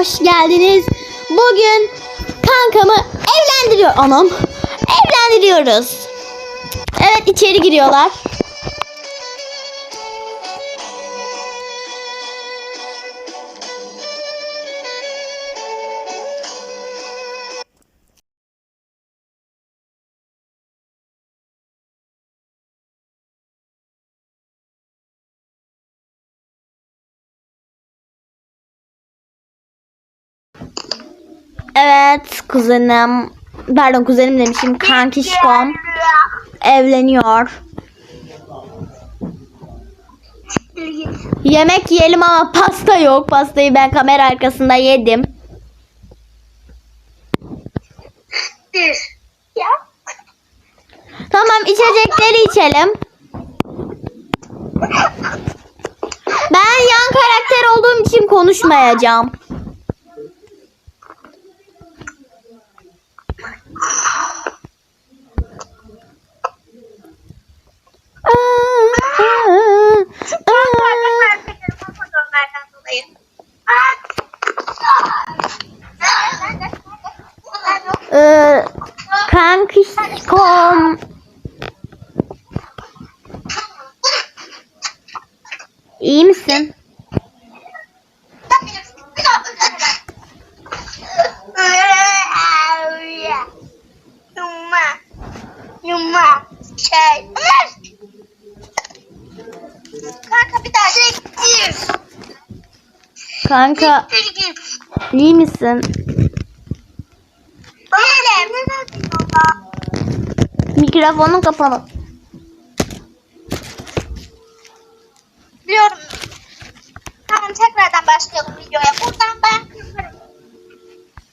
hoş geldiniz. Bugün kankamı evlendiriyor anam. Evlendiriyoruz. Evet içeri giriyorlar. Evet kuzenim pardon kuzenim demişim kankişkom evleniyor. Yemek yiyelim ama pasta yok. Pastayı ben kamera arkasında yedim. Tamam içecekleri içelim. Ben yan karakter olduğum için konuşmayacağım. Ee, kankişkom iyi misin? Yuma. Yuma. Şey. Kanka bir daha çektir. Kanka Çektir git. iyi misin? Değilim. Mikrofonun kapalı. Biliyorum. Tamam tekrardan başlayalım videoya. Buradan ben.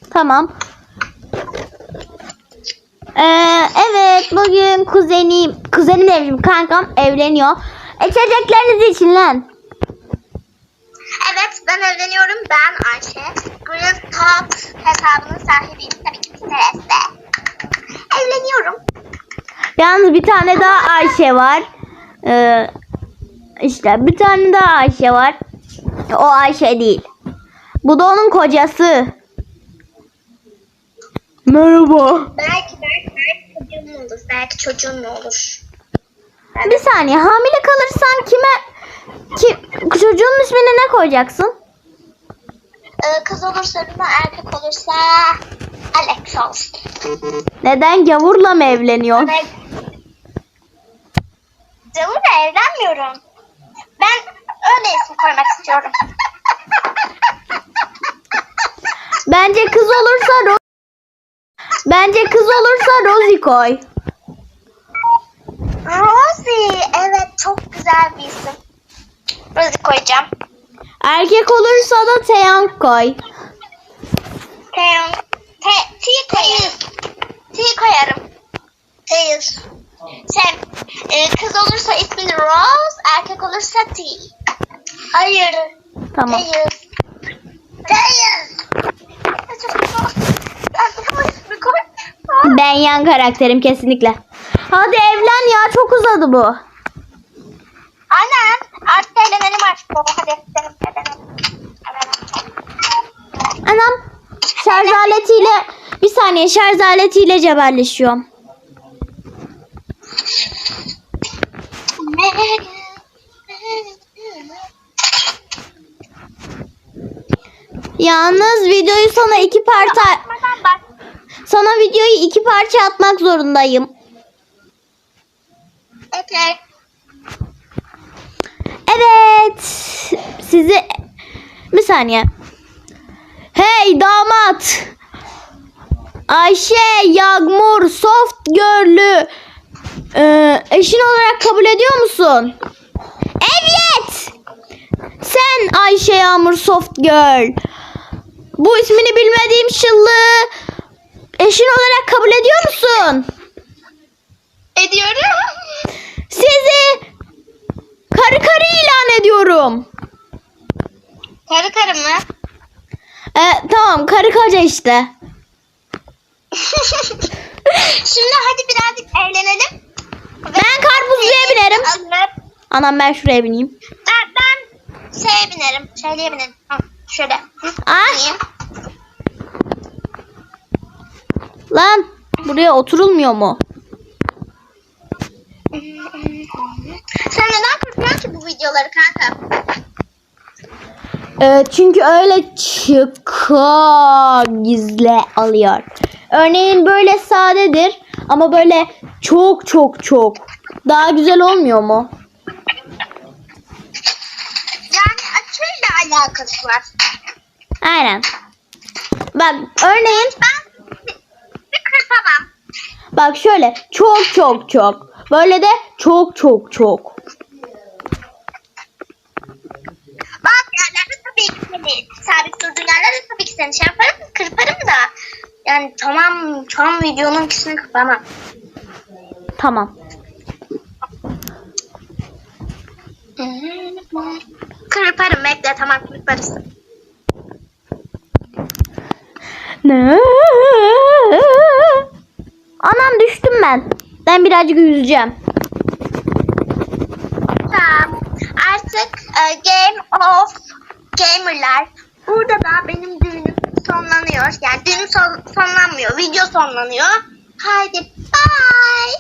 Tamam. Ee, evet bugün kuzenim, kuzenim evlim kankam evleniyor. İçeceklerinizi için lan. Evet ben evleniyorum. Ben Ayşe. Green Top hesabının sahibiyim. Tabii ki Pinterest'te. Evleniyorum. Yalnız bir tane daha Ayşe var. Ee, işte bir tane daha Ayşe var. O Ayşe değil. Bu da onun kocası. Merhaba. Belki belki belki çocuğum olur. Belki çocuğum olur. Saniye hamile kalırsan kime ki, çocuğun ismini ne koyacaksın? Ee, kız olursa Luna, erkek olursa Alex olsun. Neden gavurla mı evleniyor? Ben Cavur'la evlenmiyorum. Ben öyle isim koymak istiyorum. Bence kız olursa Ro- Bence kız olursa Rosie koy. Rosie. Evet çok güzel bir isim. Rosie koyacağım. Erkek olursa da Taeyang koy. Teyon. Te, T koyarım. T koyarım. Teyiz. Şey, e, kız olursa ismi Rose, erkek olursa T. Hayır. Tamam. İsmi koy. Ben yan karakterim kesinlikle. Hadi evlen ya çok uzadı bu. Annem artık evlenelim artık baba. Hadi evlenelim. Evlenelim. Anam şarj aletiyle bir saniye şarj aletiyle cebelleşiyorum. Yalnız videoyu sana iki parça sana videoyu iki parça atmak zorundayım. Okey. Evet. Sizi bir saniye. Hey damat. Ayşe Yağmur Soft Girl'ü e, eşin olarak kabul ediyor musun? Evet. Sen Ayşe Yağmur Soft Girl. Bu ismini bilmediğim şıllığı eşin olarak kabul ediyor musun? Ediyorum. Sizi karı karı ilan ediyorum. Karı karı mı? E, tamam karı koca işte. Şimdi hadi birazcık eğlenelim. Ben karpuzluya binerim. Anam ben şuraya bineyim. Ben, ben şeye binerim. Şeye binerim. Şöyle. Hı, Ay. yiyeyim. Lan buraya oturulmuyor mu? Sen neden kırpıyorsun ki bu videoları kanka? Ee, çünkü öyle çok gizli alıyor. Örneğin böyle sadedir ama böyle çok çok çok daha güzel olmuyor mu? Yani açıyla alakası var. Aynen. Bak örneğin Ben bir kırpamam. bak şöyle çok çok çok böyle de çok çok çok. Bazı yerlerde tabii ki seni sabit durduğun yerlerde tabii ki seni şey yaparım, kırparım da. Yani tamam an videonun ikisini kırpamam. Tamam. Kırparım bekle tamam kırparız. Ne? Anam düştüm ben. Birazcık yüzeceğim. Tamam. Artık e, Game of Gamer'lar. Burada da benim düğünüm sonlanıyor. Yani düğünüm son, sonlanmıyor. Video sonlanıyor. Haydi bye.